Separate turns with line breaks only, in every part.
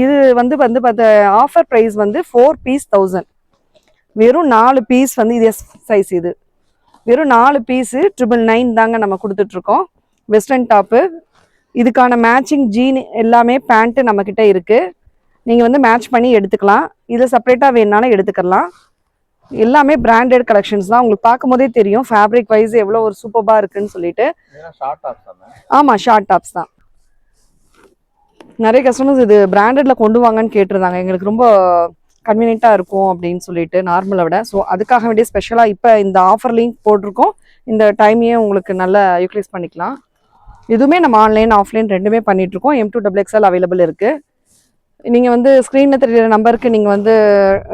இது வந்து வந்து பார்த்த ஆஃபர் ப்ரைஸ் வந்து ஃபோர் பீஸ் தௌசண்ட் வெறும் நாலு பீஸ் வந்து இது எஸ் சைஸ் இது. வெறும் நாலு பீஸு ட்ரிபிள் நைன் தாங்க நம்ம கொடுத்துட்ருக்கோம். வெஸ்டர்ன் டாப்பு இதுக்கான மேட்சிங் ஜீன் எல்லாமே பேண்ட்டு நம்மக்கிட்ட இருக்குது நீங்கள் வந்து மேட்ச் பண்ணி எடுத்துக்கலாம். இதை செப்பரேட்டாக வேணுனாலும் எடுத்துக்கலாம். எல்லாமே பிராண்டட் கலெக்ஷன்ஸ் தான். உங்களுக்கு பார்க்கும்போதே தெரியும். ஃபேப்ரிக் வைஸ் எவ்வளோ ஒரு சூப்பராக இருக்குன்னு சொல்லிட்டு. ஆமாம் ஷார்ட் டாப்ஸ் தான். நிறைய கஸ்டமர்ஸ் இது பிராண்டட்ல கொண்டு வாங்கன்னு கேட்டிருந்தாங்க. எங்களுக்கு ரொம்ப கன்வீனியண்ட்டாக இருக்கும் அப்படின்னு சொல்லிட்டு நார்மலை விட. ஸோ அதுக்காக வேண்டிய ஸ்பெஷலாக இப்போ இந்த ஆஃபர் லிங்க் போட்டிருக்கோம். இந்த டைமையே உங்களுக்கு நல்லா யூட்டிலைஸ் பண்ணிக்கலாம். இதுவுமே நம்ம ஆன்லைன் ஆஃப்லைன் ரெண்டுமே பண்ணிகிட்ருக்கோம் M two double XL available இருக்குது நீங்கள் வந்து ஸ்க்ரீனில் தெரியுற நம்பருக்கு நீங்கள் வந்து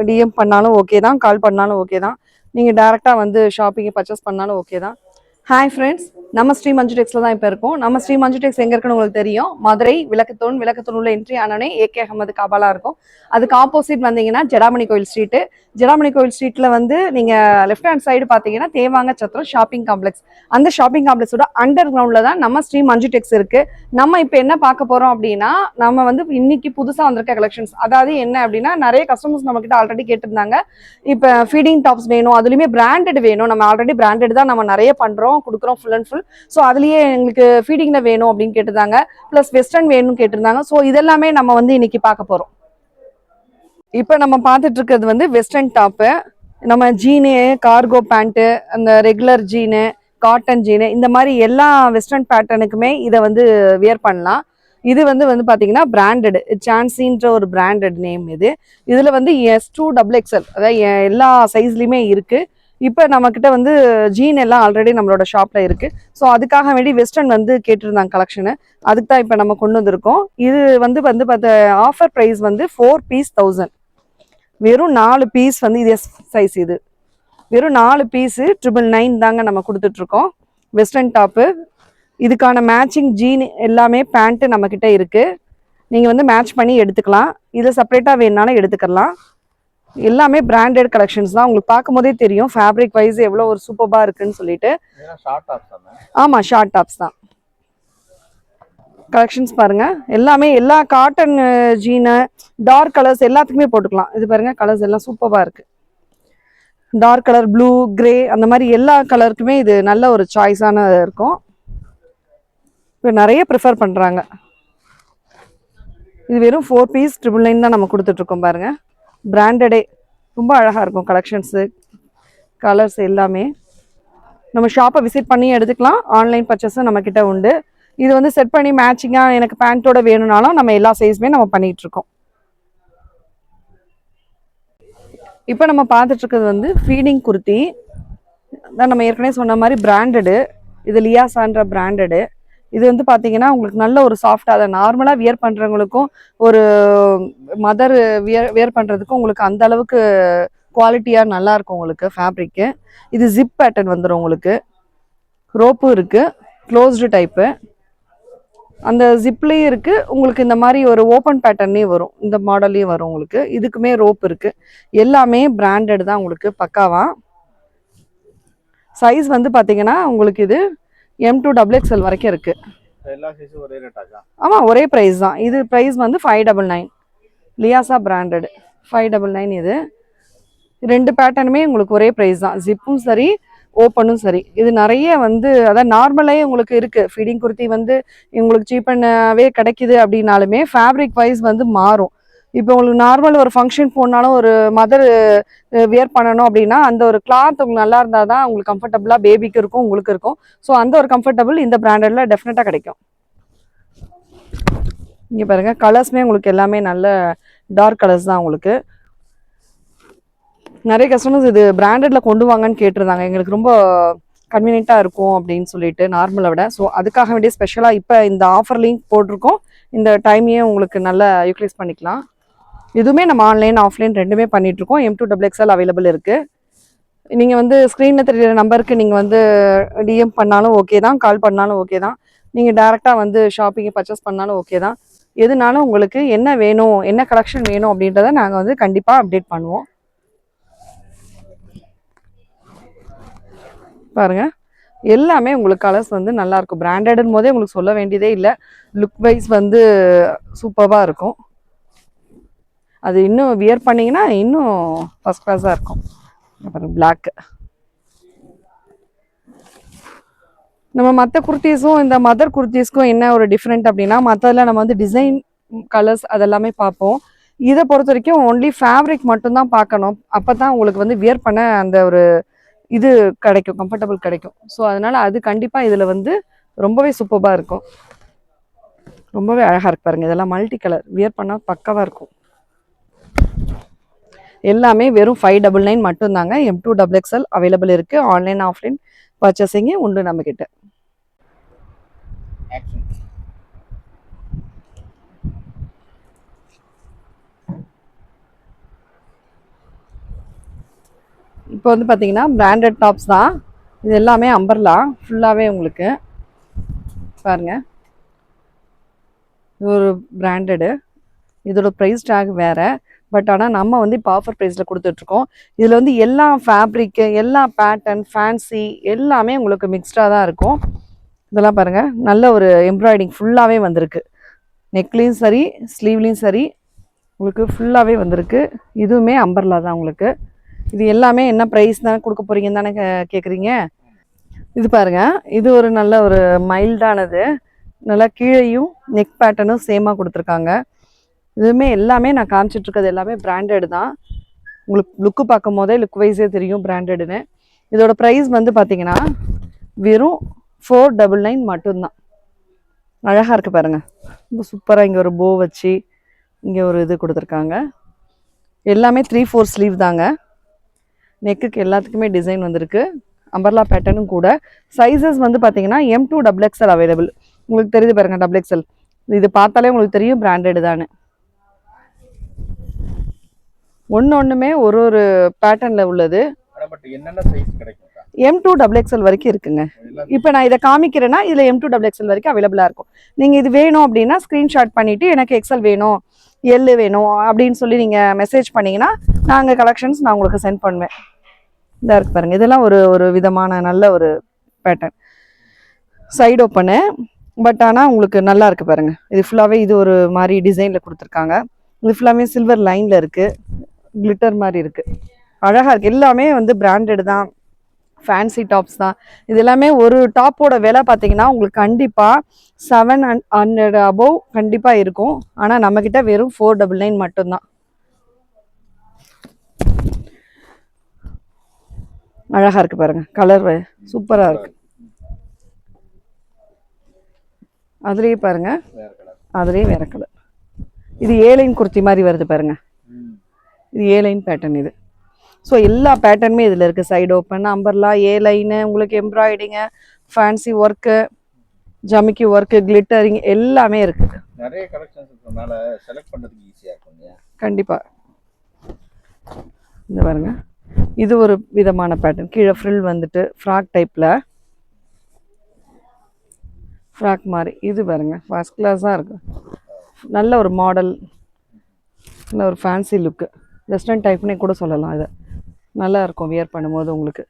டிஎம் பண்ணாலும் ஓகே தான். கால் பண்ணாலும் ஓகே தான். நீங்கள் டேரெக்டாக வந்து ஷாப்பிங்கை பர்ச்சேஸ் பண்ணாலும் ஓகே தான். ஹாய் ஃப்ரெண்ட்ஸ் நம்ம ஸ்ரீ மஞ்சு டெக்ஸில் தான் இப்போ இருக்கோம். நம்ம ஸ்ரீ மஞ்சு டெக்ஸ் எங்கே இருக்குன்னு உங்களுக்கு தெரியும். மதுரை விளக்கத்தூண் விளக்கத்தூண் உள்ள என்ட்ரி ஆனோடனே ஏகே அகமது காபாலாக இருக்கும். அதுக்கு ஆப்போசிட் வந்தீங்கன்னா ஜடாமணி கோயில் ஸ்ட்ரீட்டு ஜடாமணி கோயில் ஸ்ட்ரீட்டில் வந்து நீங்கள் லெஃப்ட் ஹேண்ட் சைடு பார்த்தீங்கன்னா தேவாங்க சத்திரம் ஷாப்பிங் காம்ப்ளெக்ஸ் அந்த ஷாப்பிங் காம்ப்ளெக்ஸோட அண்டர் கிரவுண்டில் தான் நம்ம ஸ்ரீ மஞ்சு டெக்ஸ் இருக்குது நம்ம இப்போ என்ன பார்க்க போகிறோம் அப்படின்னா நம்ம வந்து இன்னைக்கு புதுசாக வந்திருக்க கலெக்ஷன்ஸ் அதாவது என்ன அப்படின்னா நிறைய கஸ்டமர்ஸ் நம்மக்கிட்ட ஆல்ரெடி கேட்டிருந்தாங்க. இப்போ ஃபீடிங் டாப்ஸ் வேணும் அதுலேயுமே பிராண்டட் வேணும். நம்ம ஆல்ரெடி பிராண்டட் தான் நம்ம நிறைய பண்ணுறோம் பண்றோம் கொடுக்குறோம் ஃபுல் அண்ட் ஃபுல் ஸோ அதுலயே எங்களுக்கு ஃபீடிங்கில் வேணும் அப்படின்னு கேட்டிருந்தாங்க. ப்ளஸ் வெஸ்டர்ன் வேணும்னு கேட்டிருந்தாங்க. ஸோ இதெல்லாமே நம்ம வந்து இன்னைக்கு பார்க்க போகிறோம் இப்போ நம்ம பார்த்துட்டு இருக்கிறது வந்து வெஸ்டர்ன் டாப்பு நம்ம ஜீனு கார்கோ பேண்ட்டு அந்த ரெகுலர் ஜீனு காட்டன் ஜீனு இந்த மாதிரி எல்லா வெஸ்டர்ன் பேட்டர்னுக்குமே இதை வந்து வியர் பண்ணலாம். இது வந்து வந்து பார்த்தீங்கன்னா பிராண்டட் சான்சின்ற ஒரு பிராண்டட் நேம் இது. இதில் வந்து எஸ் டூ டபுள் எக்ஸ்எல் அதாவது எல்லா சைஸ்லையுமே இருக்குது இப்போ நம்மக்கிட்ட வந்து ஜீன் எல்லாம் ஆல்ரெடி நம்மளோட ஷாப்பில் இருக்குது ஸோ அதுக்காக வேண்டி வெஸ்டர்ன் வந்து கேட்டிருந்தாங்க கலெக்ஷனு அதுக்கு தான் இப்போ நம்ம கொண்டு வந்திருக்கோம். இது வந்து வந்து பார்த்த ஆஃபர் ப்ரைஸ் வந்து ஃபோர் பீஸ் தௌசண்ட் வெறும் நாலு பீஸ் வந்து இது எஸ் சைஸ் இது. வெறும் நாலு பீஸு ட்ரிபிள் நைன் தாங்க நம்ம கொடுத்துட்ருக்கோம் வெஸ்டர்ன் டாப்பு இதுக்கான மேட்சிங் ஜீன் எல்லாமே பேண்ட்டு நம்மக்கிட்ட இருக்குது நீங்கள் வந்து மேட்ச் பண்ணி எடுத்துக்கலாம். இதை செப்பரேட்டாக வேணுனாலும் எடுத்துக்கலாம். எல்லாமே பிராண்டட் கலெக்ஷன்ஸ் தான். உங்களுக்கு பார்க்கும்போதே தெரியும். ஃபேப்ரிக் வைஸ் எவ்வளோ ஒரு சூப்பராக இருக்குன்னு சொல்லிட்டு. ஆமாம் ஷார்ட் டாப்ஸ் தான்? கலெக்ஷன்ஸ் பாருங்க. எல்லாமே எல்லா காட்டன் ஜீனு டார்க் கலர்ஸ் எல்லாத்துக்குமே போட்டுக்கலாம். இது பாருங்க கலர்ஸ் எல்லாம் சூப்பராக இருக்கு. டார்க் கலர் ப்ளூ கிரே அந்த மாதிரி எல்லா கலருக்குமே இது நல்ல ஒரு சாய்ஸான இருக்கும். இப்போ நிறைய ப்ரிஃபர் பண்ணுறாங்க இது வெறும் ஃபோர் பீஸ் ட்ரிபிள் நைன் தான் நம்ம கொடுத்துட்ருக்கோம் பாருங்க. பிராண்டடே ரொம்ப அழகாக இருக்கும். கலெக்ஷன்ஸு கலர்ஸ் எல்லாமே. நம்ம ஷாப்பை விசிட் பண்ணி எடுத்துக்கலாம். ஆன்லைன் பர்ச்சேஸும் நம்மக்கிட்ட உண்டு. இது வந்து செட் பண்ணி மேட்சிங்காக எனக்கு பேண்ட்டோட வேணும்னாலும் நம்ம எல்லா சைஸுமே நம்ம பண்ணிகிட்ருக்கோம் இப்போ நம்ம பார்த்துட்ருக்கிறது வந்து ஃபீடிங் குர்த்தி. தான் நம்ம ஏற்கனவே சொன்ன மாதிரி பிராண்டடு இது லியாசான்ற பிராண்டடு இது வந்து பார்த்தீங்கன்னா உங்களுக்கு நல்ல ஒரு சாஃப்டாக அதை நார்மலாக வியர் பண்ணுறவங்களுக்கும் ஒரு மதர் வியர் வியர் பண்ணுறதுக்கும் உங்களுக்கு அந்த அளவுக்கு குவாலிட்டியாக நல்லாயிருக்கும் உங்களுக்கு ஃபேப்ரிக்கு இது ஜிப் பேட்டர்ன் வந்துடும் உங்களுக்கு. ரோப்பும் இருக்குது க்ளோஸ்டு டைப்பு அந்த ஜிப்லேயும் இருக்குது உங்களுக்கு இந்த மாதிரி ஒரு ஓப்பன் பேட்டர்னே வரும். இந்த மாடல்லையும் வரும் உங்களுக்கு. இதுக்குமே ரோப் இருக்குது எல்லாமே பிராண்டட் தான் உங்களுக்கு பக்காவாக சைஸ் வந்து பார்த்தீங்கன்னா உங்களுக்கு இது எம் டூ டபுள் எக்ஸ்எல் வரைக்கும்
ரேட்டாக்கா
ஆமாம் ஒரே ப்ரைஸ் தான். இது ப்ரைஸ் வந்து ஃபைவ் டபுள் நைன் லியாசா பிராண்டட் ஃபைவ் டபுள் நைன் இது. ரெண்டு பேட்டர்னுமே உங்களுக்கு ஒரே ப்ரைஸ் தான். ஜிப்பும் சரி ஓப்பனும் சரி. இது நிறைய வந்து அதான் நார்மலே உங்களுக்கு இருக்குது ஃபீடிங் குர்த்தி வந்து உங்களுக்கு சீப்பனாகவே கிடைக்குது அப்படின்னாலுமே ஃபேப்ரிக் வைஸ் வந்து மாறும். இப்போ உங்களுக்கு நார்மல் ஒரு ஃபங்க்ஷன் போனாலும் ஒரு மதர் வியர் பண்ணணும் அப்படின்னா அந்த ஒரு கிளாத் உங்களுக்கு நல்லா இருந்தால் தான் உங்களுக்கு கம்ஃபர்டபுளாக பேபிக்கு இருக்கும் உங்களுக்கு இருக்கும். ஸோ அந்த ஒரு கம்ஃபர்டபுள் இந்த பிராண்டடில் டெஃபினட்டாக கிடைக்கும். இங்கே பாருங்கள் கலர்ஸ்மே உங்களுக்கு எல்லாமே நல்ல டார்க் கலர்ஸ் தான் உங்களுக்கு. நிறைய கஸ்டமர்ஸ் இது பிராண்டடில் கொண்டு வாங்கன்னு கேட்டிருந்தாங்க. எங்களுக்கு ரொம்ப கன்வீனியண்ட்டாக இருக்கும் அப்படின்னு சொல்லிட்டு நார்மலை விட. ஸோ அதுக்காக வேண்டிய ஸ்பெஷலாக இப்போ இந்த ஆஃபர் லிங்க் போட்டிருக்கோம். இந்த டைமையும் உங்களுக்கு நல்லா யூட்டிலைஸ் பண்ணிக்கலாம். இதுவுமே நம்ம ஆன்லைன் ஆஃப்லைன் ரெண்டுமே பண்ணிகிட்ருக்கோம் M two double XL available இருக்குது நீங்கள் வந்து ஸ்க்ரீனில் தெரியுற நம்பருக்கு நீங்கள் வந்து டிஎம் பண்ணாலும் ஓகே தான் கால் பண்ணாலும் ஓகே தான். நீங்கள் டேரெக்டாக வந்து ஷாப்பிங்கை பர்ச்சேஸ் பண்ணாலும் ஓகே தான். எதுனாலும் உங்களுக்கு என்ன வேணும் என்ன கலெக்ஷன் வேணும் அப்படின்றத நாங்கள் வந்து கண்டிப்பாக அப்டேட் பண்ணுவோம். பாருங்க. எல்லாமே உங்களுக்கு கலர்ஸ் வந்து நல்லாயிருக்கும் பிராண்டட்னு போதே உங்களுக்கு சொல்ல வேண்டியதே இல்லை. லுக் வைஸ் வந்து சூப்பராக இருக்கும். அது இன்னும் வியர் பண்ணிங்கன்னா இன்னும் ஃபர்ஸ்ட் க்ளாஸாக இருக்கும். அப்புறம் பிளாக்கு நம்ம மற்ற குர்த்திஸும் இந்த மதர் குர்த்திஸ்க்கும் என்ன ஒரு டிஃப்ரெண்ட் அப்படின்னா மற்றதில் நம்ம வந்து டிசைன் கலர்ஸ் அதெல்லாமே பார்ப்போம். இதை பொறுத்த வரைக்கும் ஒன்லி ஃபேப்ரிக் மட்டும்தான் பார்க்கணும். அப்போ தான் உங்களுக்கு வந்து வியர் பண்ண அந்த ஒரு இது கிடைக்கும் கம்ஃபர்டபுள் கிடைக்கும். ஸோ அதனால் அது கண்டிப்பாக இதில் வந்து ரொம்பவே சூப்பராக இருக்கும். ரொம்பவே அழகாக இருக்கு பாருங்கள் இதெல்லாம் மல்டி கலர் வியர் பண்ணால் பக்காவாக இருக்கும். எல்லாமே வெறும் ஃபைவ் டபுள் நைன் மட்டும்தாங்க. M two double XL available இருக்குது ஆன்லைன் ஆஃப்லைன் பர்ச்சேசிங்கே உண்டு நம்மக்கிட்ட இப்போ வந்து பார்த்தீங்கன்னா பிராண்டட் டாப்ஸ் தான். இது எல்லாமே அம்பர்லா ஃபுல்லாகவே உங்களுக்கு. பாருங்க. இது ஒரு பிராண்டடு இதோட ப்ரைஸ் டேக் வேறு. பட் ஆனால் நம்ம வந்து இப்போ ஆஃபர் ப்ரைஸில் கொடுத்துட்ருக்கோம். இதில் வந்து எல்லா ஃபேப்ரிக்கு எல்லா பேட்டர்ன் ஃபேன்சி எல்லாமே உங்களுக்கு மிக்ஸ்டாக தான் இருக்கும். இதெல்லாம் பாருங்கள் நல்ல ஒரு எம்ப்ராய்டிங் ஃபுல்லாகவே வந்திருக்கு. நெக்லேயும் சரி ஸ்லீவ்லேயும் சரி உங்களுக்கு ஃபுல்லாகவே வந்திருக்கு. இதுவுமே அம்பர்லா தான் உங்களுக்கு. இது எல்லாமே என்ன ப்ரைஸ் தானே கொடுக்க போகிறீங்கன்னு தானே கே- இது பாருங்க. இது ஒரு நல்ல ஒரு மைல்டானது நல்லா கீழேயும் நெக் பேட்டர்னும் சேமாக கொடுத்துருக்காங்க. இதுவுமே எல்லாமே நான் காமிச்சிட்ருக்கிறது எல்லாமே பிராண்டட் தான். உங்களுக்கு லுக்கு பார்க்கும் போதே லுக் வைஸே தெரியும் பிராண்டடுன்னு இதோட ப்ரைஸ் வந்து பார்த்தீங்கன்னா வெறும் ஃபோர் டபுள் நைன் மட்டும்தான். அழகாக இருக்குது பாருங்கள் ரொம்ப சூப்பராக இங்கே ஒரு போ வச்சு இங்கே ஒரு இது கொடுத்துருக்காங்க. எல்லாமே த்ரீ ஃபோர் ஸ்லீவ் தாங்க. நெக்குக்கு எல்லாத்துக்குமே டிசைன் வந்திருக்கு. அம்பர்லா பேட்டர்னும் கூட. சைஸஸ் வந்து பார்த்தீங்கன்னா M two double XL available உங்களுக்கு தெரியுது பாருங்கள் டபுள் எக்ஸ்எல் இது பார்த்தாலே உங்களுக்கு தெரியும் பிராண்டடு தானே ஒன்று ஒன்றுமே ஒரு ஒரு பேட்டர்னில் உள்ளது. எம் டூ டபுள் எக்ஸ்எல் வரைக்கும் இருக்குங்க. இப்போ நான் இதை காமிக்கிறேன்னா இதில் எம் டூ டபுள் எக்ஸ்எல் வரைக்கும் அவைலபிளாக இருக்கும். நீங்கள் இது வேணும் அப்படின்னா ஸ்க்ரீன்ஷாட் பண்ணிவிட்டு எனக்கு எக்ஸ்எல் வேணும் எல் வேணும் அப்படின்னு சொல்லி நீங்கள் மெசேஜ் பண்ணீங்கன்னா நாங்கள் கலெக்ஷன்ஸ் நான் உங்களுக்கு சென்ட் பண்ணுவேன். இந்த இருக்கு பாருங்க. இதெல்லாம் ஒரு ஒரு விதமான நல்ல ஒரு பேட்டர்ன் சைடு ஓப்பனு பட் ஆனால் உங்களுக்கு நல்லா இருக்கு பாருங்க. இது ஃபுல்லாகவே இது ஒரு மாதிரி டிசைனில் கொடுத்துருக்காங்க. இது ஃபுல்லாமே சில்வர் லைனில் இருக்கு. கிளிட்டர் மாதிரி இருக்கு. அழகாக இருக்கு. எல்லாமே வந்து பிராண்டட் தான். ஃபேன்சி டாப்ஸ் தான். இது எல்லாமே ஒரு டாப்போட விலை பார்த்தீங்கன்னா உங்களுக்கு கண்டிப்பாக செவன் ஹண்ட்ரட் அபோவ் கண்டிப்பாக இருக்கும். ஆனால் நம்மக்கிட்ட வெறும் ஃபோர் டபுள் நைன் மட்டும்தான். அழகாக இருக்கு பாருங்க. கலர் சூப்பராக இருக்கு. அதுலேயே பாருங்க.
வேற கலர்
அதுலேயே வேற கலர் இது ஏலைன் குர்த்தி மாதிரி வருது பாருங்க. இது ஏ லைன் பேட்டர்ன் இது. ஸோ எல்லா பேட்டர்னுமே இதில் இருக்குது side open umbrella A line உங்களுக்கு எம்ப்ராய்டிங்கு ஃபேன்சி ஒர்க்கு ஜமிக்கி ஒர்க்கு கிளிட்டரிங் எல்லாமே இருக்குது
நிறைய கலெக்ஷன்ஸ் இருக்கறனால செலக்ட் பண்றதுக்கு ஈஸியா இருக்கும்
கண்டிப்பாக இந்த பாருங்க. இது ஒரு விதமான பேட்டர்ன் கீழே ஃப்ரில் வந்துட்டு ஃப்ராக் டைப்பில் ஃப்ராக் மாதிரி இது பாருங்க. ஃபர்ஸ்ட் கிளாஸாக இருக்கு. நல்ல ஒரு மாடல் நல்ல ஒரு ஃபேன்சி லுக்கு வெஸ்டர்ன் டைப்னே கூட சொல்லலாம் இதை. நல்லா இருக்கும் வியர் பண்ணும்போது உங்களுக்கு.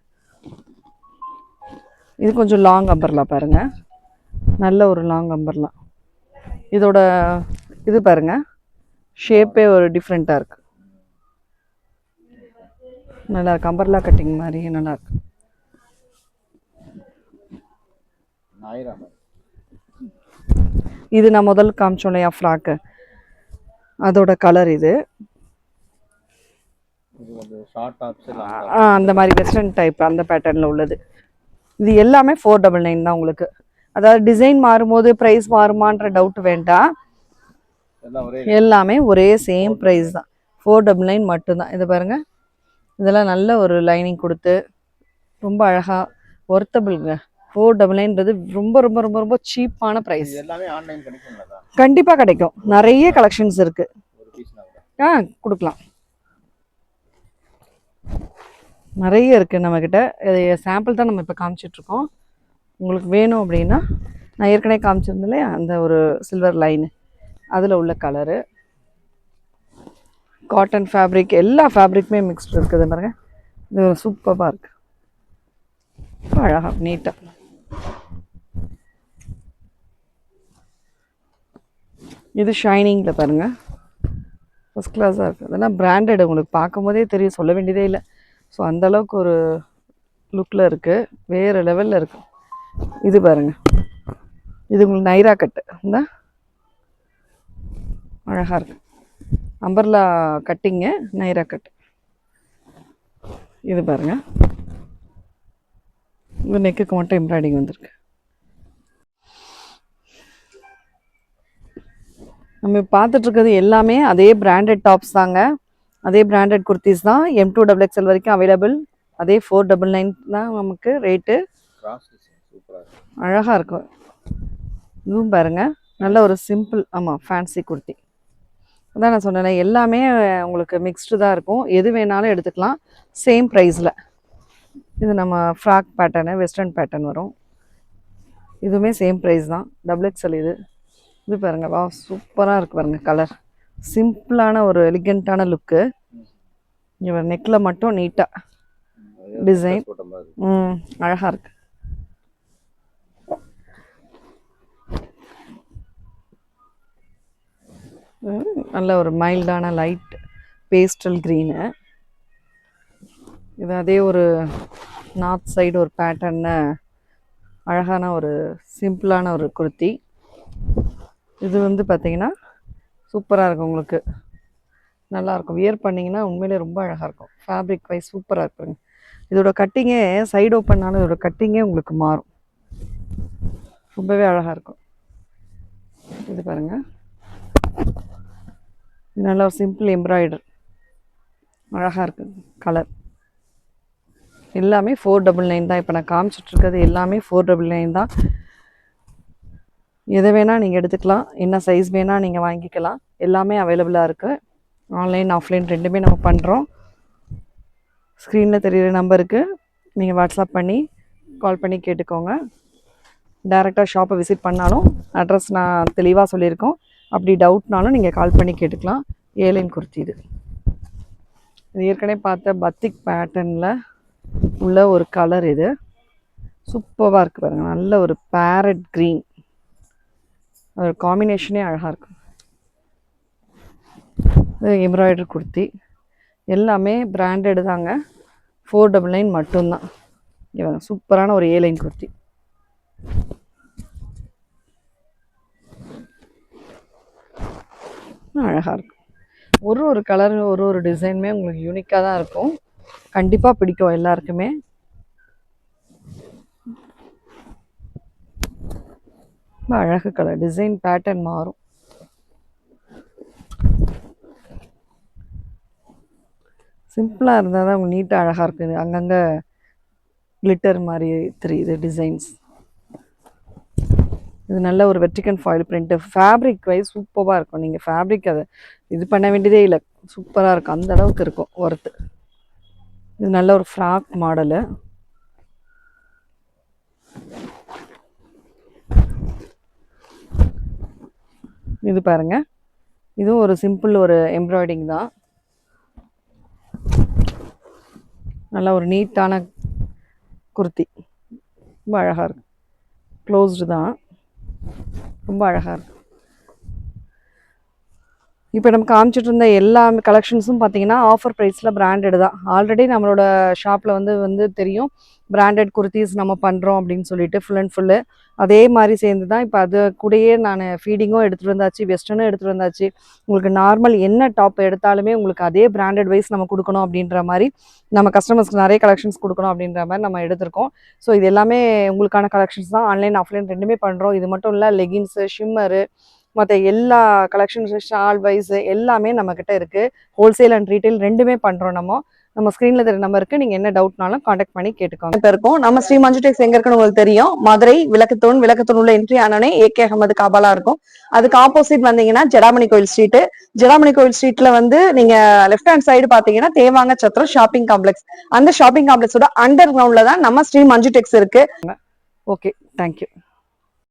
இது கொஞ்சம் லாங் அம்பர்லா பாருங்க. நல்ல ஒரு லாங் அம்பர்லா. இதோட இது பாருங்க. ஷேப்பே ஒரு டிஃப்ரெண்ட்டாக இருக்கு. நல்லா இருக்கு. அம்பர்லா கட்டிங் மாதிரி நல்லா இருக்கு. இது நான் முதல் காமிச்சோம் இல்லையா ஃப்ராக்கு. அதோட கலர் இது
இது வந்து ஷார்ட் டாப்ஸ்
ஆ, அந்த மாதிரி வெஸ்டர்ன் டைப் அந்த பேட்டர்னில் உள்ளது. இது எல்லாமே ஃபோர் டபுள் நைன் தான் உங்களுக்கு. அதாவது டிசைன் மாறும்போது ப்ரைஸ் மாறுமான்ற டவுட் வேண்டாம்.
எல்லாம் ஒரே
சேம் ப்ரைஸ் தான். ஃபோர் டபுள் நைன் மட்டும்தான். இது பாருங்க. இதெல்லாம் நல்ல ஒரு லைனிங் கொடுத்து ரொம்ப அழகாக ஒர்த்தபிள்ங்க ஃபோர் டபுள் நைன்றது ரொம்ப ரொம்ப ரொம்ப ரொம்ப சீப்பான ப்ரைஸ் கண்டிப்பாக கிடைக்கும். நிறைய கலெக்ஷன்ஸ் இருக்குது ஆ கொடுக்கலாம். நிறைய இருக்குது நம்மக்கிட்ட இது சாம்பிள் தான் நம்ம இப்போ காமிச்சிட்ருக்கோம். உங்களுக்கு வேணும் அப்படின்னா நான் ஏற்கனவே காமிச்சிருந்தேன் அந்த ஒரு சில்வர் லைனு அதில் உள்ள கலரு காட்டன் ஃபேப்ரிக் எல்லா ஃபேப்ரிக்குமே மிக்ஸ்டு இருக்குது பாருங்க. இது சூப்பராக இருக்குது அழகாக நீட்டாக இது ஷைனிங்கில் பாருங்கள் ஃபஸ்ட் கிளாஸாக இருக்குது அதெல்லாம் பிராண்டட் உங்களுக்கு பார்க்கும்போதே தெரியும். சொல்ல வேண்டியதே இல்லை. ஸோ அந்தளவுக்கு ஒரு லுக்கில் இருக்குது வேறு லெவலில் இருக்கு. இது பாருங்கள் இது உங்களுக்கு நைரா கட்டு இந்த. அழகாக இருக்கு. அம்பர்லா கட்டிங்கு நைரா கட்டு இது பாருங்கள் இது நெக்குக்கு மட்டும் எம்ப்ராய்டிங் வந்திருக்கு. நம்ம பார்த்துட்டு இருக்கிறது எல்லாமே அதே பிராண்டட் டாப்ஸ் தாங்க. அதே பிராண்டட் குர்த்திஸ் தான். எம் டூ டபுள் எக்ஸ்எல் வரைக்கும் அவைலபிள் அதே ஃபோர் டபுள் நைன் தான் நமக்கு ரேட்டு அழகாக இருக்கும் இதுவும் பாருங்க. நல்ல ஒரு சிம்பிள் ஆமாம் ஃபேன்சி குர்த்தி அதான் நான் சொன்னேன் எல்லாமே உங்களுக்கு மிக்ஸ்டு தான் இருக்கும். எது வேணாலும் எடுத்துக்கலாம். சேம் ப்ரைஸில் இது நம்ம ஃப்ராக் பேட்டர்னு வெஸ்டர்ன் பேட்டர்ன் வரும். இதுவுமே சேம் ப்ரைஸ் தான். டபுள் எக்ஸ்எல் இது. இது பாருங்க. வா சூப்பராக இருக்குது பாருங்க கலர் சிம்பிளான ஒரு எலிகண்ட்டான லுக்கு இவர் நெக்கில் மட்டும் நீட்டாக
டிசைன்
ம் அழகாக இருக்கு. நல்ல ஒரு மைல்டான லைட் பேஸ்டல் க்ரீனு இது அதே ஒரு நார்த் சைடு ஒரு பேட்டர்னு அழகான ஒரு சிம்பிளான ஒரு குர்த்தி. இது வந்து பார்த்தீங்கன்னா சூப்பராக இருக்கும் உங்களுக்கு. நல்லா இருக்கும். வியர் பண்ணிங்கன்னா உண்மையிலே ரொம்ப அழகாக இருக்கும். ஃபேப்ரிக் வைஸ் சூப்பராக இருக்குங்க. இதோட கட்டிங்கே சைடு ஓப்பன்னாலும் இதோட கட்டிங்கே உங்களுக்கு மாறும். ரொம்பவே அழகாக இருக்கும். இது பாருங்க. நல்லா நல்ல ஒரு சிம்பிள் எம்ப்ராய்டர் அழகாக இருக்குது கலர் எல்லாமே ஃபோர் டபுள் நைன் தான். இப்போ நான் காமிச்சிட்ருக்கிறது எல்லாமே ஃபோர் டபுள் நைன் தான். எதை வேணால் நீங்கள் எடுத்துக்கலாம். என்ன சைஸ் வேணால் நீங்கள் வாங்கிக்கலாம். எல்லாமே அவைலபிளாக இருக்குது ஆன்லைன் ஆஃப்லைன் ரெண்டுமே நம்ம பண்ணுறோம் ஸ்க்ரீனில் தெரிகிற நம்பருக்கு நீங்கள் வாட்ஸ்அப் பண்ணி கால் பண்ணி கேட்டுக்கோங்க. டேரெக்டாக ஷாப்பை விசிட் பண்ணாலும் அட்ரஸ் நான் தெளிவாக சொல்லியிருக்கோம். அப்படி டவுட்னாலும் நீங்கள் கால் பண்ணி கேட்டுக்கலாம். ஏலைன் குர்த்தி இது. இது ஏற்கனவே பார்த்த பத்திக் பேட்டர்னில் உள்ள ஒரு கலர் இது. சூப்பராக இருக்குது பாருங்கள் நல்ல ஒரு பேரட் க்ரீன் ஒரு காம்பினேஷனே அழகாக இருக்கும் இது எம்ப்ராய்டரி குர்த்தி. எல்லாமே பிராண்டட் தாங்க. ஃபோர் டபுள் நைன் மட்டும்தான். இவங்க சூப்பரான ஒரு ஏலைன் குர்த்தி. அழகாக இருக்கும் ஒரு ஒரு கலர் ஒரு ஒரு டிசைனுமே உங்களுக்கு யூனிக்காக தான் இருக்கும். கண்டிப்பாக பிடிக்கும் எல்லாருக்குமே. ரொம்ப அழகு கலர் டிசைன் பேட்டர்ன் மாறும். சிம்பிளாக இருந்தால் தான் உங்களுக்கு நீட்டாக அழகாக இருக்குது அங்கங்கே கிளிட்டர் மாதிரி தெரியுது டிசைன்ஸ் இது நல்ல ஒரு வெர்டிகன் ஃபாயில் பிரிண்ட்டு ஃபேப்ரிக் வைஸ் சூப்பராக இருக்கும். நீங்கள் ஃபேப்ரிக் அதை இது பண்ண வேண்டியதே இல்லை. சூப்பராக இருக்கும். அந்த அளவுக்கு இருக்கும் ஒர்த்து இது நல்ல ஒரு ஃப்ராக் மாடலு இது பாருங்க. இதுவும் ஒரு சிம்பிள் ஒரு எம்ப்ராய்டிங் தான். நல்லா ஒரு நீட்டான குர்த்தி. ரொம்ப அழகாக இருக்கு. க்ளோஸ்டு தான். ரொம்ப அழகாக இருக்கு. இப்போ நம்ம காமிச்சிட்டு இருந்த எல்லா கலெக்ஷன்ஸும் பார்த்தீங்கன்னா ஆஃபர் ப்ரைஸில் பிராண்டட் தான். ஆல்ரெடி நம்மளோட ஷாப்பில் வந்து வந்து தெரியும். பிராண்டட் குர்த்திஸ் நம்ம பண்ணுறோம் அப்படின்னு சொல்லிட்டு ஃபுல் அண்ட் ஃபுல்லு அதே மாதிரி சேர்ந்து தான் இப்போ அது கூடயே நான் ஃபீடிங்கும் எடுத்துகிட்டு வந்தாச்சு வெஸ்டர்னும் எடுத்துகிட்டு வந்தாச்சு. உங்களுக்கு நார்மல் என்ன டாப் எடுத்தாலுமே உங்களுக்கு அதே பிராண்டட் வைஸ் நம்ம கொடுக்கணும் அப்படின்ற மாதிரி நம்ம கஸ்டமர்ஸ்க்கு நிறைய கலெக்ஷன்ஸ் கொடுக்கணும் அப்படின்ற மாதிரி நம்ம எடுத்திருக்கோம். ஸோ இது எல்லாமே உங்களுக்கான கலெக்ஷன்ஸ் தான். ஆன்லைன் ஆஃப்லைன் ரெண்டுமே பண்ணுறோம் இது மட்டும் இல்லை லெகின்ஸு ஷிம்மரு மற்ற எல்லா கலெக்ஷன்ஸ் ஷால் வைஸ் எல்லாமே நம்மக்கிட்ட இருக்குது ஹோல்சேல் அண்ட் ரீட்டைல் ரெண்டுமே பண்ணுறோம் நம்ம. நம்ம ஸ்க்ரீனில் தெரிய நம்பருக்கு நீங்கள் என்ன டவுட்னாலும் காண்டாக்ட் பண்ணி கேட்டுக்கோங்க. இப்போ இருக்கோம். நம்ம ஸ்ரீ மஞ்சு டெக்ஸ் எங்கே இருக்குன்னு உங்களுக்கு தெரியும். மதுரை விளக்குத்தூண் விளக்குத்தூண் உள்ள என்ட்ரி ஆனோடனே ஏகே அகமது காபாலா இருக்கும். அதுக்கு ஆப்போசிட் வந்தீங்கன்னா ஜடாமணி கோயில் ஸ்ட்ரீட் ஜடாமணி கோயில் ஸ்ட்ரீட்ல வந்து நீங்க லெஃப்ட் ஹேண்ட் சைடு பாத்தீங்கன்னா தேவாங்க சத்திரம் ஷாப்பிங் காம்ப்ளெக்ஸ் அந்த ஷாப்பிங் காம்ப்ளெக்ஸோட அண்டர் கிரவுண்ட்ல தான் நம்ம ஸ்ரீ மஞ்சு டெக்ஸ் இருக்கு. Okay thank you